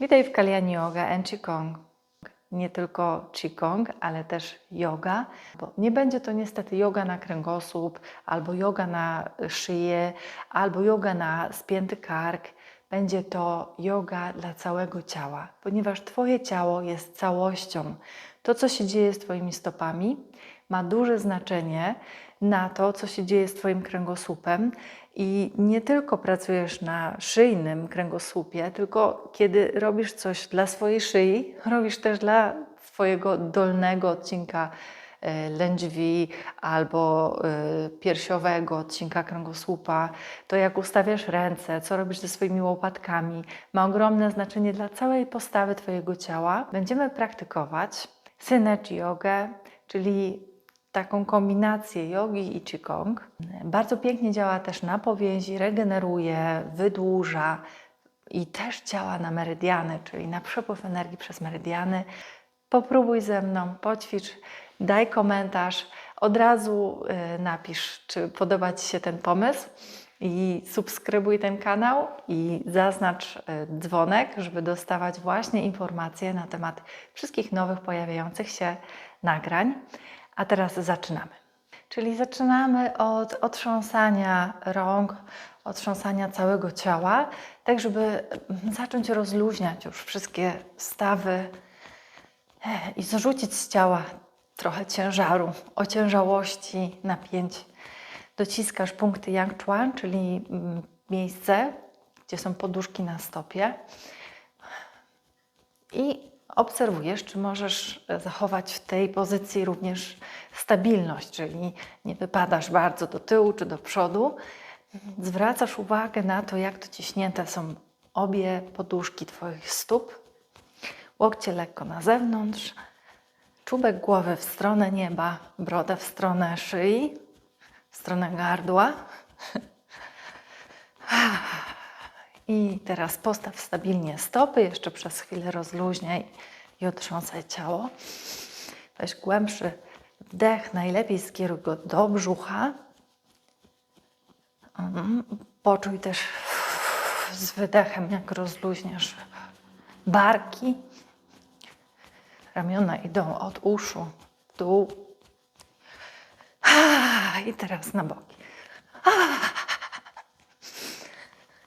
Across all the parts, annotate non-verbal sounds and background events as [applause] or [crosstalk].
Witaj w Kalyani Yoga and Qigong. Nie tylko Qigong, ale też yoga, bo nie będzie to niestety yoga na kręgosłup, albo yoga na szyję, albo yoga na spięty kark. Będzie to yoga dla całego ciała, ponieważ Twoje ciało jest całością. To, co się dzieje z Twoimi stopami, ma duże znaczenie na to, co się dzieje z Twoim kręgosłupem. I nie tylko pracujesz na szyjnym kręgosłupie, tylko kiedy robisz coś dla swojej szyi, robisz też dla swojego dolnego odcinka e, lędźwi albo e, piersiowego odcinka kręgosłupa. To jak ustawiasz ręce, co robisz ze swoimi łopatkami, ma ogromne znaczenie dla całej postawy Twojego ciała. Będziemy praktykować Synergy Jogę, czyli taką kombinację jogi i qigong. Bardzo pięknie działa też na powięzi, regeneruje, wydłuża i też działa na meridiany, czyli na przepływ energii przez meridiany. Popróbuj ze mną, poćwicz, daj komentarz, od razu y, napisz, czy podoba Ci się ten pomysł i subskrybuj ten kanał i zaznacz y, dzwonek, żeby dostawać właśnie informacje na temat wszystkich nowych pojawiających się nagrań. A teraz zaczynamy. Czyli zaczynamy od otrząsania rąk, otrząsania całego ciała, tak żeby zacząć rozluźniać już wszystkie stawy i zrzucić z ciała trochę ciężaru, ociężałości, napięć. Dociskasz punkty Yang Chuan, czyli mm, miejsce, gdzie są poduszki na stopie. I obserwujesz, czy możesz zachować w tej pozycji również stabilność, czyli nie wypadasz bardzo do tyłu czy do przodu. Zwracasz uwagę na to, jak dociśnięte są obie poduszki Twoich stóp. Łokcie lekko na zewnątrz, czubek głowy w stronę nieba, broda w stronę szyi, w stronę gardła. I teraz postaw stabilnie stopy, jeszcze przez chwilę rozluźniaj i otrząsaj ciało. Weź głębszy wdech, najlepiej skieruj go do brzucha. Mhm. Poczuj też z wydechem, jak rozluźniasz barki. Ramiona idą od uszu w dół. I teraz na boki.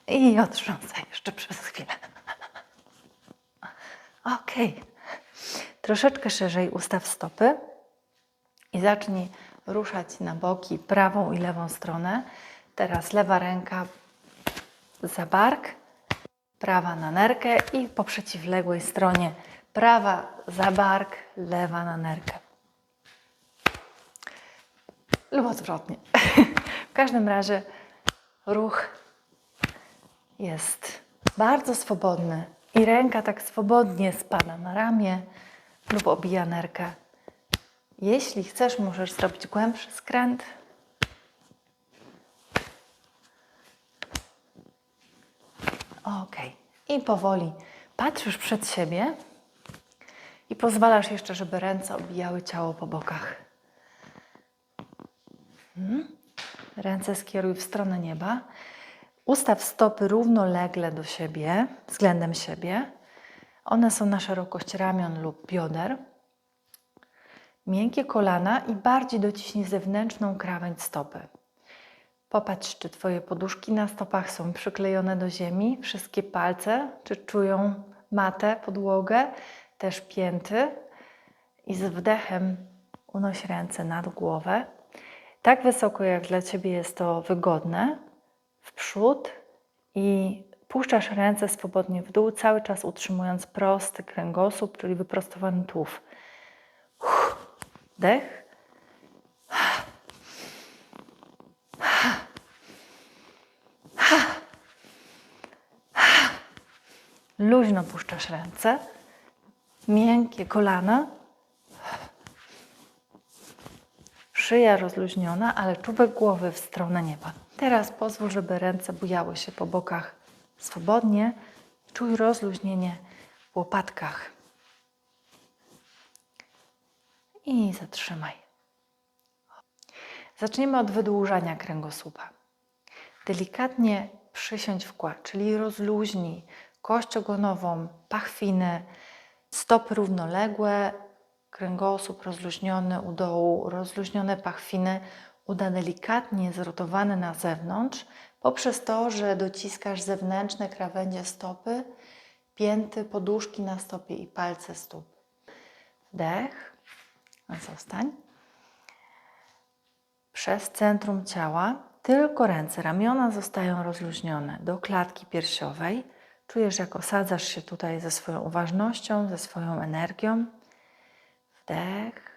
I otrząsaj jeszcze przez chwilę. Ok. Troszeczkę szerzej ustaw stopy i zacznij ruszać na boki prawą i lewą stronę. Teraz lewa ręka za bark, prawa na nerkę i po przeciwległej stronie prawa za bark, lewa na nerkę. Lub odwrotnie. [laughs] W każdym razie ruch jest bardzo swobodny i ręka tak swobodnie spada na ramię lub obija nerkę. Jeśli chcesz, możesz zrobić głębszy skręt. Ok. I powoli patrzysz przed siebie i pozwalasz jeszcze, żeby ręce obijały ciało po bokach. Hmm. Ręce skieruj w stronę nieba. Ustaw stopy równolegle do siebie, względem siebie. One są na szerokość ramion lub bioder. Miękkie kolana i bardziej dociśnij zewnętrzną krawędź stopy. Popatrz, czy Twoje poduszki na stopach są przyklejone do ziemi, wszystkie palce, czy czują matę, podłogę, też pięty. I z wdechem unoś ręce nad głowę, tak wysoko, jak dla Ciebie jest to wygodne, w przód i puszczasz ręce swobodnie w dół, cały czas utrzymując prosty kręgosłup, czyli wyprostowany tułów. Dech. Luźno puszczasz ręce, miękkie kolana, szyja rozluźniona, ale czubek głowy w stronę nieba. Teraz pozwól, żeby ręce bujały się po bokach swobodnie. Czuj rozluźnienie w łopatkach. I zatrzymaj. Zaczniemy od wydłużania kręgosłupa. Delikatnie przysiądź w kład, czyli rozluźnij kość ogonową, pachwiny, stopy równoległe, kręgosłup rozluźniony u dołu, rozluźnione pachwiny, uda delikatnie zrotowane na zewnątrz, poprzez to, że dociskasz zewnętrzne krawędzie stopy, pięty, poduszki na stopie i palce stóp. Wdech, zostań. Przez centrum ciała tylko ręce, ramiona zostają rozluźnione do klatki piersiowej. Czujesz, jak osadzasz się tutaj ze swoją uważnością, ze swoją energią. Wdech.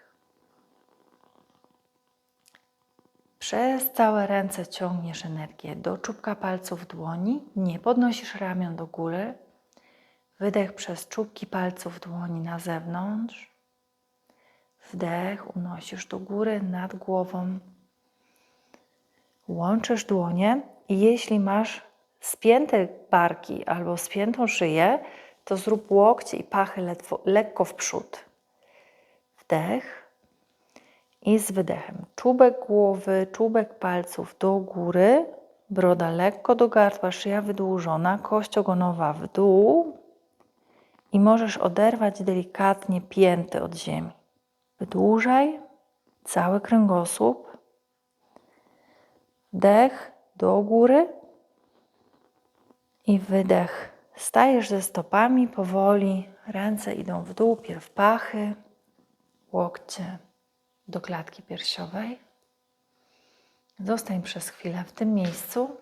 Przez całe ręce ciągniesz energię do czubka palców dłoni, nie podnosisz ramion do góry. Wydech przez czubki palców dłoni na zewnątrz. Wdech unosisz do góry nad głową. Łączysz dłonie i jeśli masz spięte barki albo spiętą szyję, to zrób łokcie i pachy lekko w przód. Wdech i z wydechem. Czubek głowy, czubek palców do góry, broda lekko do gardła, szyja wydłużona, kość ogonowa w dół i możesz oderwać delikatnie pięty od ziemi. Wydłużaj cały kręgosłup. Wdech do góry i wydech. Stajesz ze stopami powoli, ręce idą w dół, pierw pachy, łokcie do klatki piersiowej. Zostań przez chwilę w tym miejscu.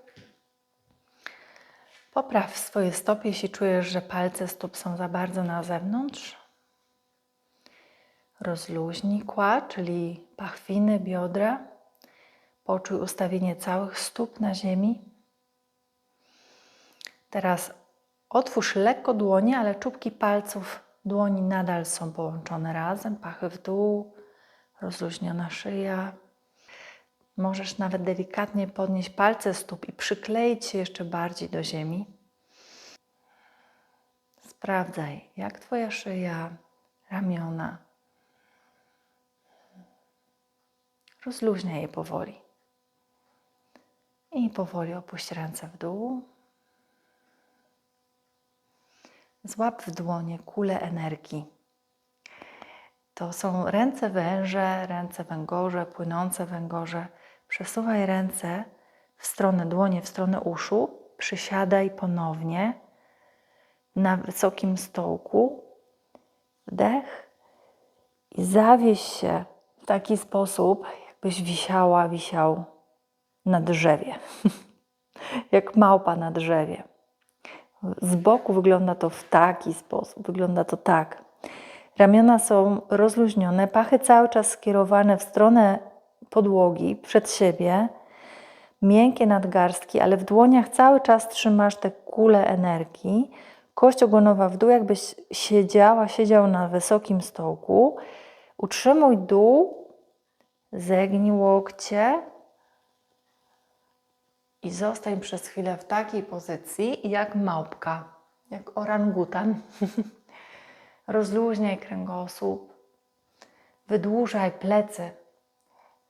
Popraw swoje stopy, jeśli czujesz, że palce stóp są za bardzo na zewnątrz. Rozluźnij kła, czyli pachwiny, biodra. Poczuj ustawienie całych stóp na ziemi. Teraz otwórz lekko dłonie, ale czubki palców dłoni nadal są połączone razem. Pachy w dół, rozluźniona szyja. Możesz nawet delikatnie podnieść palce stóp i przykleić się jeszcze bardziej do ziemi. Sprawdzaj, jak Twoja szyja, ramiona. Rozluźniaj je powoli. I powoli opuść ręce w dół. Złap w dłonie kulę energii. To są ręce węże, ręce węgorze, płynące węgorze. Przesuwaj ręce w stronę dłonie, w stronę uszu. Przysiadaj ponownie na wysokim stołku. Wdech i zawieś się w taki sposób, jakbyś wisiała, wisiał na drzewie. [laughs] Jak małpa na drzewie. Z boku wygląda to w taki sposób, wygląda to tak. Ramiona są rozluźnione, pachy cały czas skierowane w stronę podłogi, przed siebie, miękkie nadgarstki, ale w dłoniach cały czas trzymasz te kule energii. Kość ogonowa w dół, jakbyś siedziała, siedział na wysokim stołku. Utrzymuj dół, zegnij łokcie i zostań przez chwilę w takiej pozycji jak małpka, jak orangutan. [laughs] Rozluźniaj kręgosłup, wydłużaj plecy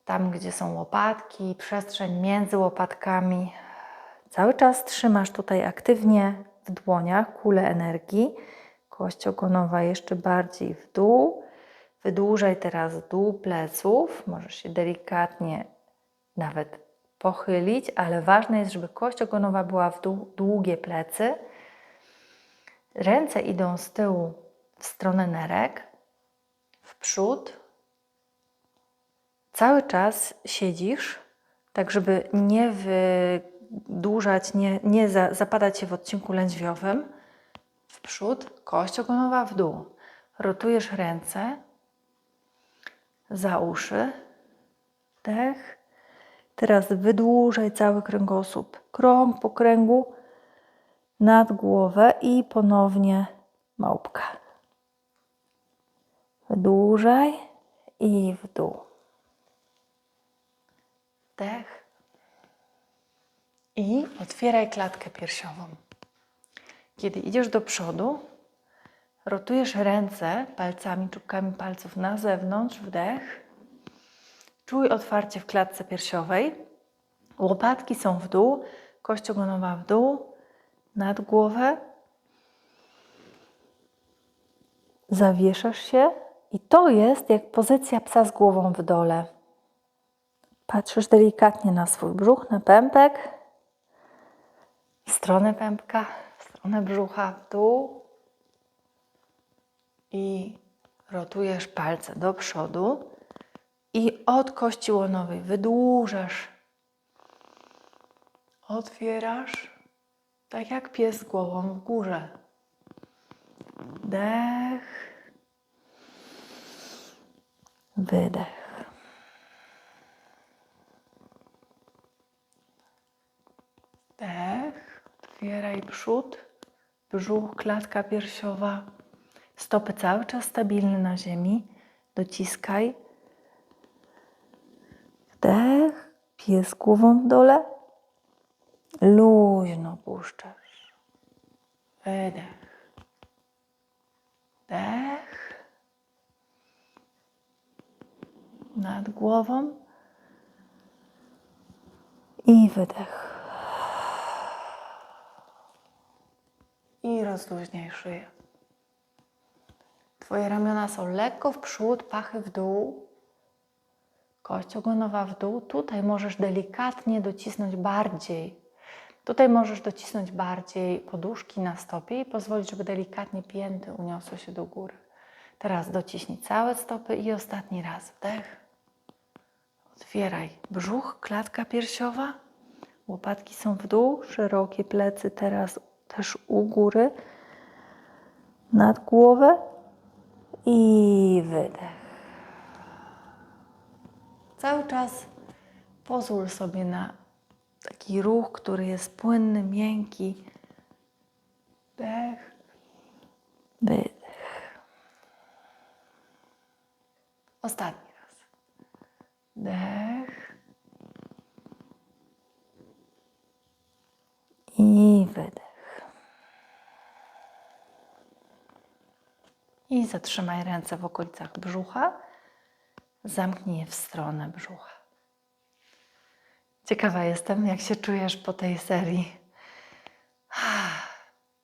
tam, gdzie są łopatki, przestrzeń między łopatkami. Cały czas trzymasz tutaj aktywnie w dłoniach kulę energii. Kość ogonowa jeszcze bardziej w dół. Wydłużaj teraz dół pleców. Możesz się delikatnie nawet pochylić, ale ważne jest, żeby kość ogonowa była w dół, długie plecy. Ręce idą z tyłu w stronę nerek, w przód. Cały czas siedzisz, tak żeby nie wydłużać, nie, nie za, zapadać się w odcinku lędźwiowym. W przód, kość ogonowa w dół. Rotujesz ręce za uszy. Wdech. Teraz wydłużaj cały kręgosłup. Krąg po kręgu nad głowę i ponownie małpka. Wydłużaj i w dół. Wdech. I otwieraj klatkę piersiową. Kiedy idziesz do przodu, rotujesz ręce palcami, czubkami palców na zewnątrz, wdech. Czuj otwarcie w klatce piersiowej. Łopatki są w dół, kość ogonowa w dół, nad głowę. zawieszasz się i to jest jak pozycja psa z głową w dole. Patrzysz delikatnie na swój brzuch, na pępek, w stronę pępka, w stronę brzucha, w dół i rotujesz palce do przodu i od kości łonowej wydłużasz. Otwierasz, tak jak pies głową w górze. Dech. Wydech. Wdech. Otwieraj przód, brzuch, klatka piersiowa. Stopy cały czas stabilne na ziemi. Dociskaj. Wdech. Pies głową w dole. Luźno puszczasz. Wydech. Wdech. Nad głową. I wydech. I rozluźniaj szyję. Twoje ramiona są lekko w przód, pachy w dół. Kość ogonowa w dół. Tutaj możesz delikatnie docisnąć bardziej. Tutaj możesz docisnąć bardziej poduszki na stopie i pozwolić, żeby delikatnie pięty uniosły się do góry. Teraz dociśnij całe stopy i ostatni raz. Wdech. Otwieraj brzuch, klatka piersiowa. Łopatki są w dół, szerokie plecy teraz też u góry. Nad głowę i wydech. Cały czas pozwól sobie na taki ruch, który jest płynny, miękki. Wdech, wydech. Ostatni raz. Wdech. I wydech. I zatrzymaj ręce w okolicach brzucha. Zamknij je w stronę brzucha. Ciekawa jestem, jak się czujesz po tej serii.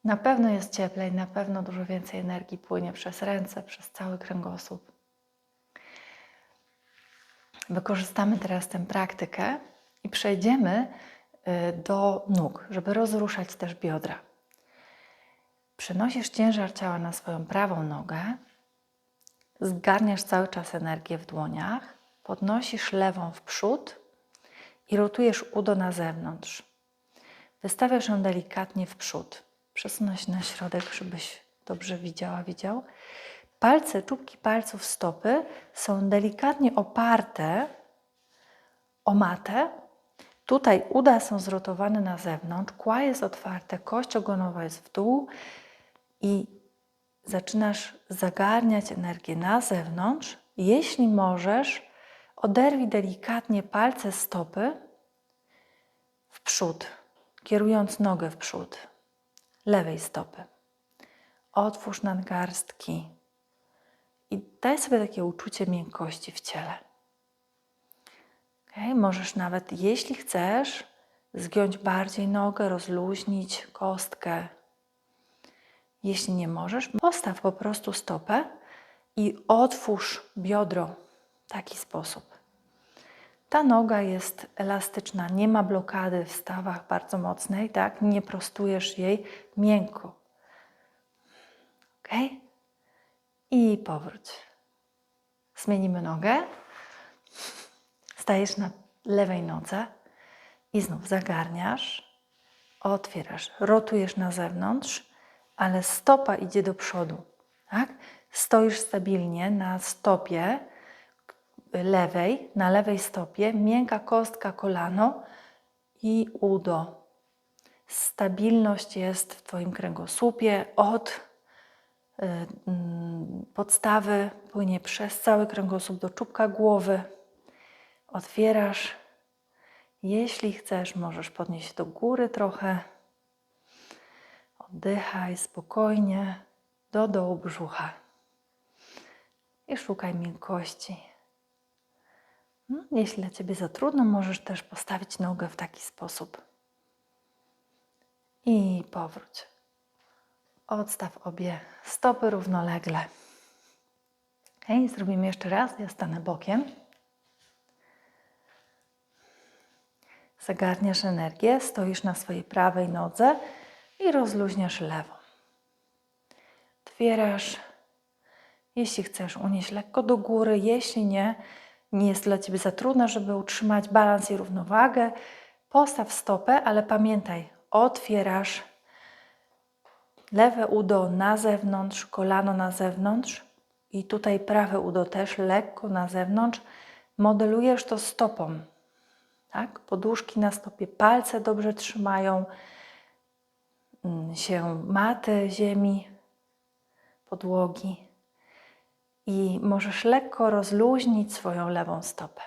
Na pewno jest cieplej, na pewno dużo więcej energii płynie przez ręce, przez cały kręgosłup. Wykorzystamy teraz tę praktykę i przejdziemy y, do nóg, żeby rozruszać też biodra. Przenosisz ciężar ciała na swoją prawą nogę, zgarniasz cały czas energię w dłoniach, podnosisz lewą w przód i rotujesz udo na zewnątrz. Wystawiasz ją delikatnie w przód. Przesunę się na środek, żebyś dobrze widziała, widział. Palce, czubki palców stopy są delikatnie oparte o matę. Tutaj uda są zrotowane na zewnątrz, kła jest otwarte, kość ogonowa jest w dół i zaczynasz zagarniać energię na zewnątrz. Jeśli możesz, oderwij delikatnie palce stopy w przód, kierując nogę w przód, lewej stopy. Otwórz nadgarstki i daj sobie takie uczucie miękkości w ciele. Okay? Możesz nawet, jeśli chcesz, zgiąć bardziej nogę, rozluźnić kostkę. Jeśli nie możesz, postaw po prostu stopę i otwórz biodro w taki sposób. Ta noga jest elastyczna, nie ma blokady w stawach bardzo mocnej, tak? Nie prostujesz jej miękko. Ok? I powróć. Zmienimy nogę. Stajesz na lewej nodze i znów zagarniasz, otwierasz, rotujesz na zewnątrz, ale stopa idzie do przodu. Tak? Stoisz stabilnie na stopie lewej, na lewej stopie, miękka kostka kolano i udo. Stabilność jest w Twoim kręgosłupie od podstawy, płynie przez cały kręgosłup do czubka głowy. Otwierasz. Jeśli chcesz, możesz podnieść do góry trochę. Oddychaj spokojnie do dołu brzucha i szukaj miękkości. No, jeśli dla Ciebie za trudno, możesz też postawić nogę w taki sposób. I powróć. Odstaw obie stopy równolegle. Ok, zrobimy jeszcze raz. Ja stanę bokiem. Zagarniasz energię, stoisz na swojej prawej nodze i rozluźniasz lewą. Otwierasz. Jeśli chcesz, unieść lekko do góry. Jeśli nie, nie jest dla Ciebie za trudno, żeby utrzymać balans i równowagę, postaw stopę, ale pamiętaj, otwierasz lewe udo na zewnątrz, kolano na zewnątrz i tutaj prawe udo też lekko na zewnątrz. Modelujesz to stopą. Tak? Poduszki na stopie, palce dobrze trzymają mm, się maty ziemi, podłogi i możesz lekko rozluźnić swoją lewą stopę.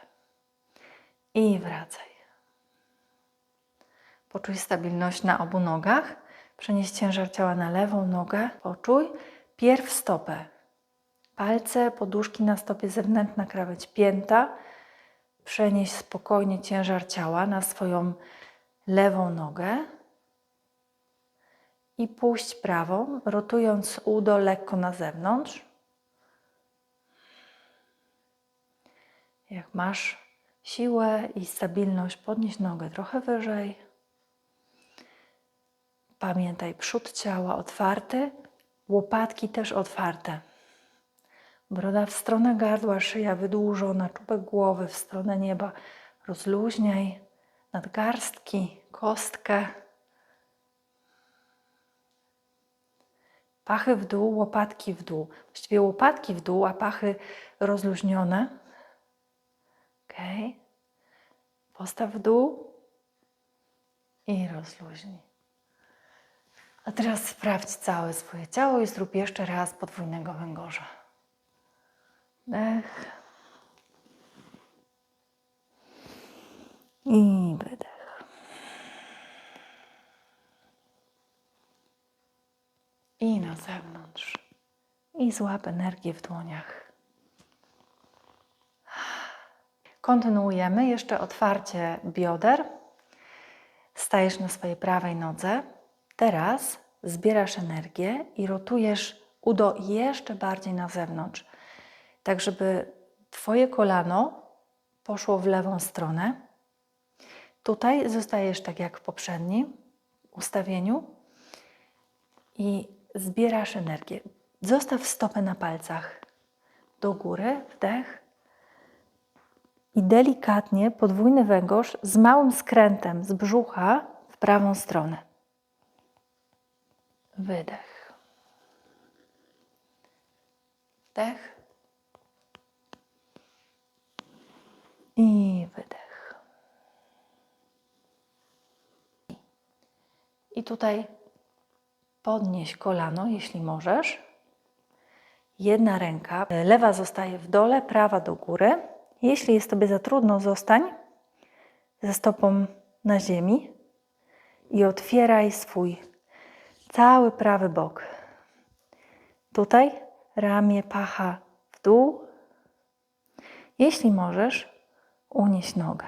I wracaj. Poczuj stabilność na obu nogach. Przenieś ciężar ciała na lewą nogę. Poczuj pierw stopę. Palce, poduszki na stopie zewnętrzna, krawędź pięta. Przenieś spokojnie ciężar ciała na swoją lewą nogę. I puść prawą, rotując udo lekko na zewnątrz. Jak masz siłę i stabilność, podnieś nogę trochę wyżej. Pamiętaj, przód ciała otwarty, łopatki też otwarte. Broda w stronę gardła, szyja wydłużona, czubek głowy w stronę nieba. Rozluźniaj nadgarstki, kostkę. Pachy w dół, łopatki w dół. Właściwie łopatki w dół, a pachy rozluźnione. Ok. Postaw w dół i rozluźnij. A teraz sprawdź całe swoje ciało i zrób jeszcze raz podwójnego węgorza. Wdech. I wydech. I na zewnątrz. I złap energię w dłoniach. Kontynuujemy jeszcze otwarcie bioder. Stajesz na swojej prawej nodze. Teraz zbierasz energię i rotujesz udo jeszcze bardziej na zewnątrz, tak żeby Twoje kolano poszło w lewą stronę. Tutaj zostajesz tak jak w poprzednim ustawieniu i zbierasz energię. Zostaw stopę na palcach do góry, wdech i delikatnie podwójny węgorz z małym skrętem z brzucha w prawą stronę. Wydech. Wdech. I wydech. I tutaj podnieś kolano, jeśli możesz. Jedna ręka, lewa zostaje w dole, prawa do góry. Jeśli jest Tobie za trudno, zostań ze stopą na ziemi i otwieraj swój cały prawy bok. Tutaj ramię, pacha w dół. Jeśli możesz, unieś nogę.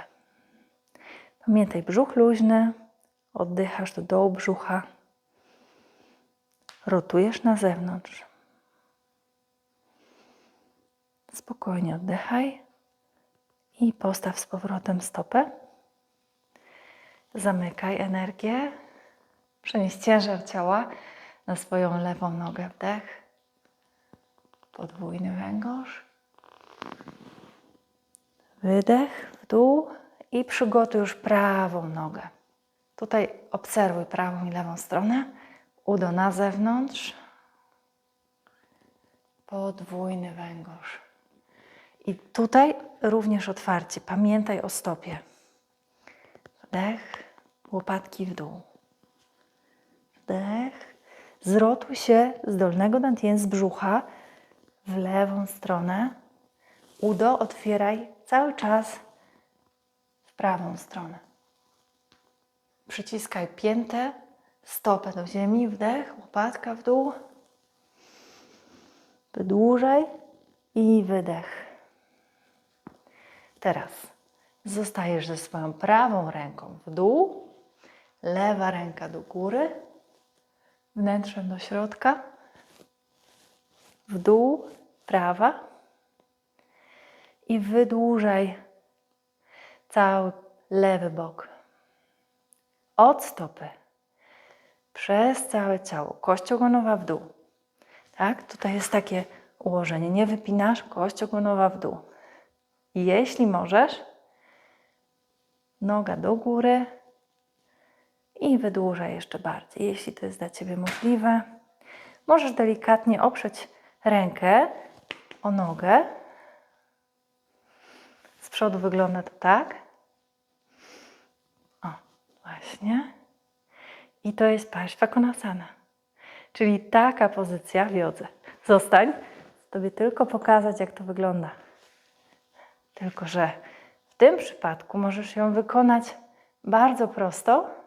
Pamiętaj, brzuch luźny, oddychasz do dołu brzucha, rotujesz na zewnątrz. Spokojnie oddychaj i postaw z powrotem stopę. Zamykaj energię. Przenieś ciężar ciała na swoją lewą nogę. Wdech. Podwójny węgorz. Wydech w dół i przygotuj już prawą nogę. Tutaj obserwuj prawą i lewą stronę. Udo na zewnątrz. Podwójny węgorz. I tutaj również otwarcie. Pamiętaj o stopie. Wdech, łopatki w dół. Wdech. Zrotuj się z dolnego dantien z brzucha w lewą stronę. Udo otwieraj cały czas w prawą stronę. Przyciskaj piętę, stopę do ziemi, wdech, łopatka w dół. Wydłużaj i wydech. Teraz zostajesz ze swoją prawą ręką w dół, lewa ręka do góry, wnętrzem do środka, w dół, prawa, I wydłużaj cały lewy bok. Od stopy przez całe ciało, kość ogonowa w dół. Tak? Tutaj jest takie ułożenie. Nie wypinasz, kość ogonowa w dół. Jeśli możesz, noga do góry i wydłużaj jeszcze bardziej, jeśli to jest dla Ciebie możliwe. Możesz delikatnie oprzeć rękę o nogę. Z przodu wygląda to tak. O, właśnie. I to jest Paśwakonasana. Czyli taka pozycja w jodze. Zostań. Tobie tylko pokazać, jak to wygląda. Tylko, że w tym przypadku możesz ją wykonać bardzo prosto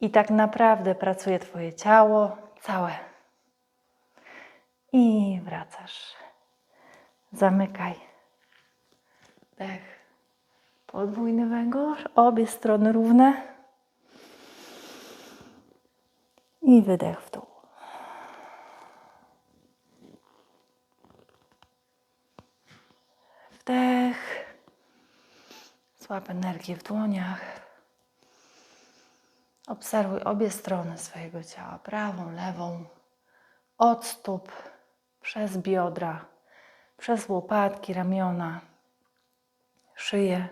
i tak naprawdę pracuje Twoje ciało całe. I wracasz. Zamykaj. Dech. Podwójny węgorz, obie strony równe. I wydech w dół. Wdech. Złap energię w dłoniach. Obserwuj obie strony swojego ciała, prawą, lewą, od stóp, przez biodra, przez łopatki, ramiona, szyję,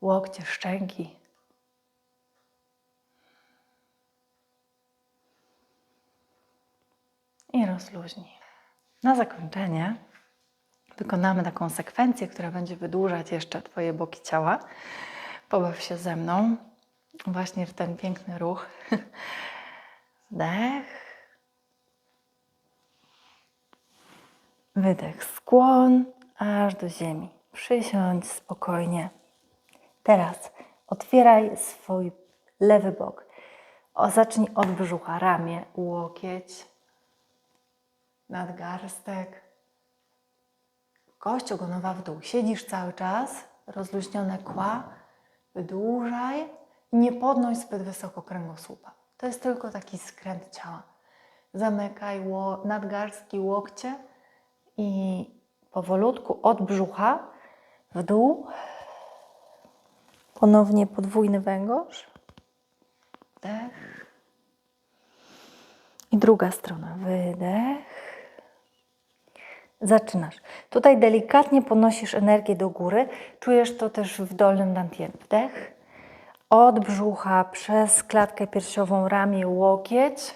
łokcie, szczęki. I rozluźnij. Na zakończenie wykonamy taką sekwencję, która będzie wydłużać jeszcze Twoje boki ciała. Pobaw się ze mną właśnie w ten piękny ruch. [laughs] Wdech. Wydech, skłon aż do ziemi. Przysiądź spokojnie. Teraz otwieraj swój lewy bok. O, zacznij od brzucha, ramię, łokieć, nadgarstek, kość ogonowa w dół. Siedzisz cały czas, rozluźnione kła, wydłużaj nie podnoś zbyt wysoko kręgosłupa. To jest tylko taki skręt ciała. Zamykaj nadgarstki, łokcie i powolutku od brzucha w dół. Ponownie podwójny węgorz. Wdech. I druga strona. Wydech. Zaczynasz. Tutaj delikatnie podnosisz energię do góry. Czujesz to też w dolnym dantienie. Wdech. Od brzucha przez klatkę piersiową, ramię, łokieć,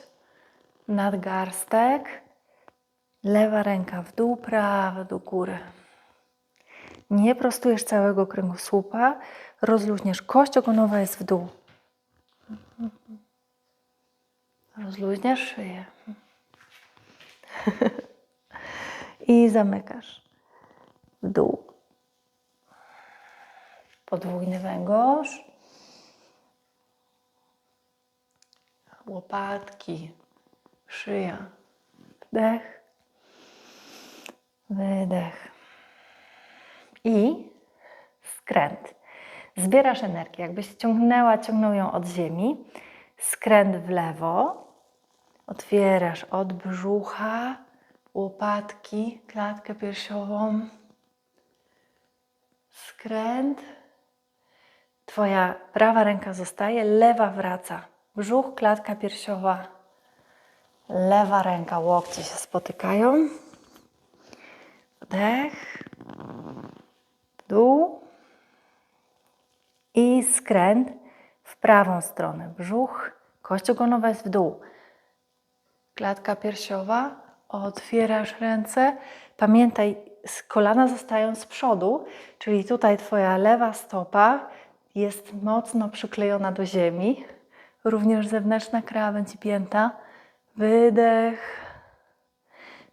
nadgarstek. Lewa ręka w dół, prawa do góry. Nie prostujesz całego kręgosłupa, rozluźniasz. Kość ogonowa jest w dół. Rozluźniasz szyję. I zamykasz. W dół. Podwójny węgorz. Łopatki, szyja. Wdech. Wydech. I skręt. Zbierasz energię, jakbyś ciągnęła, ciągnął ją od ziemi. Skręt w lewo. Otwierasz od brzucha, łopatki, klatkę piersiową. Skręt. Twoja prawa ręka zostaje, lewa wraca. Brzuch, klatka piersiowa. Lewa ręka, łokcie się spotykają. Wdech, dół i skręt w prawą stronę. Brzuch, kość ogonowa jest w dół. Klatka piersiowa, otwierasz ręce. Pamiętaj, kolana zostają z przodu, czyli tutaj Twoja lewa stopa jest mocno przyklejona do ziemi. Również zewnętrzna krawędź i pięta. Wydech.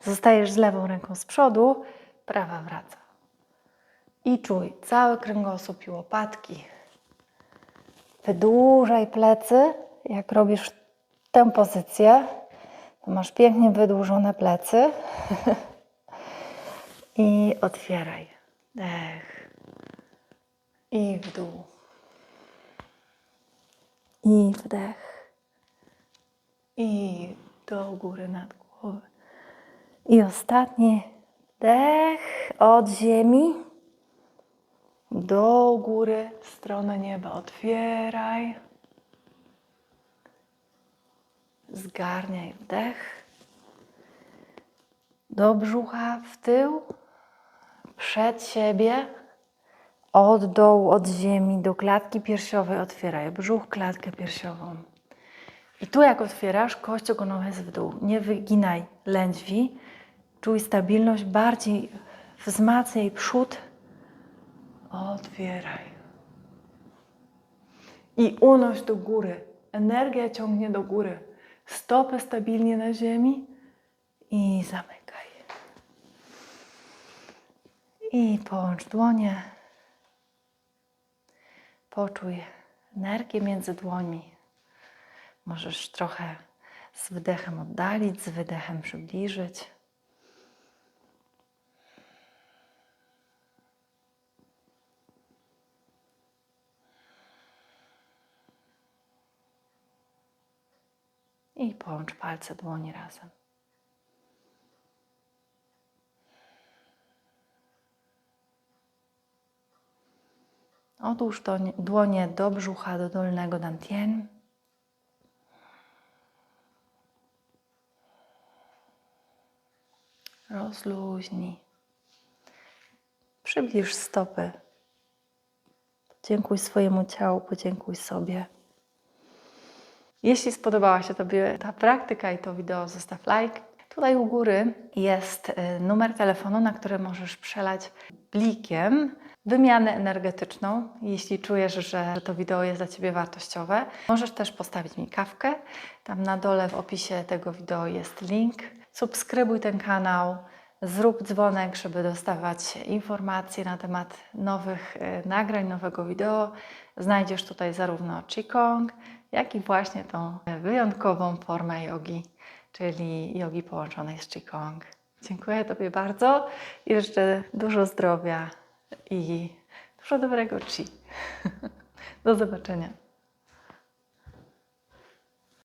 Zostajesz z lewą ręką z przodu, prawa wraca. I czuj cały kręgosłup i łopatki. Wydłużaj plecy, jak robisz tę pozycję. To masz pięknie wydłużone plecy. [laughs] I otwieraj. Dech. I w dół. I wdech. I do góry nad głowę. I ostatni wdech od ziemi. Do góry, stronę nieba otwieraj. Zgarniaj wdech. Do brzucha w tył, przed siebie, od dołu, od ziemi do klatki piersiowej otwieraj brzuch, klatkę piersiową. I tu jak otwierasz, kość ogonowa jest w dół. Nie wyginaj lędźwi. Czuj stabilność, bardziej wzmacniaj przód. Otwieraj. I unoś do góry. Energia ciągnie do góry. Stopy stabilnie na ziemi i zamykaj. I połącz dłonie. Poczuj energię między dłońmi. Możesz trochę z wdechem oddalić, z wydechem przybliżyć. I połącz palce dłoni razem. Odłóż dłonie do brzucha, do dolnego dantien. Rozluźnij. Przybliż stopy. Podziękuj swojemu ciału, podziękuj sobie. Jeśli spodobała się Tobie ta praktyka i to wideo, zostaw like. Tutaj u góry jest y, numer telefonu, na który możesz przelać blikiem wymianę energetyczną, jeśli czujesz, że to wideo jest dla Ciebie wartościowe. Możesz też postawić mi kawkę. Tam na dole w opisie tego wideo jest link. Subskrybuj ten kanał, zrób dzwonek, żeby dostawać informacje na temat nowych y, nagrań, nowego wideo. Znajdziesz tutaj zarówno Qigong, jak i właśnie tą wyjątkową formę jogi, czyli jogi połączonej z Qigong. Dziękuję Tobie bardzo i życzę dużo zdrowia i dużo dobrego Qi. Do zobaczenia.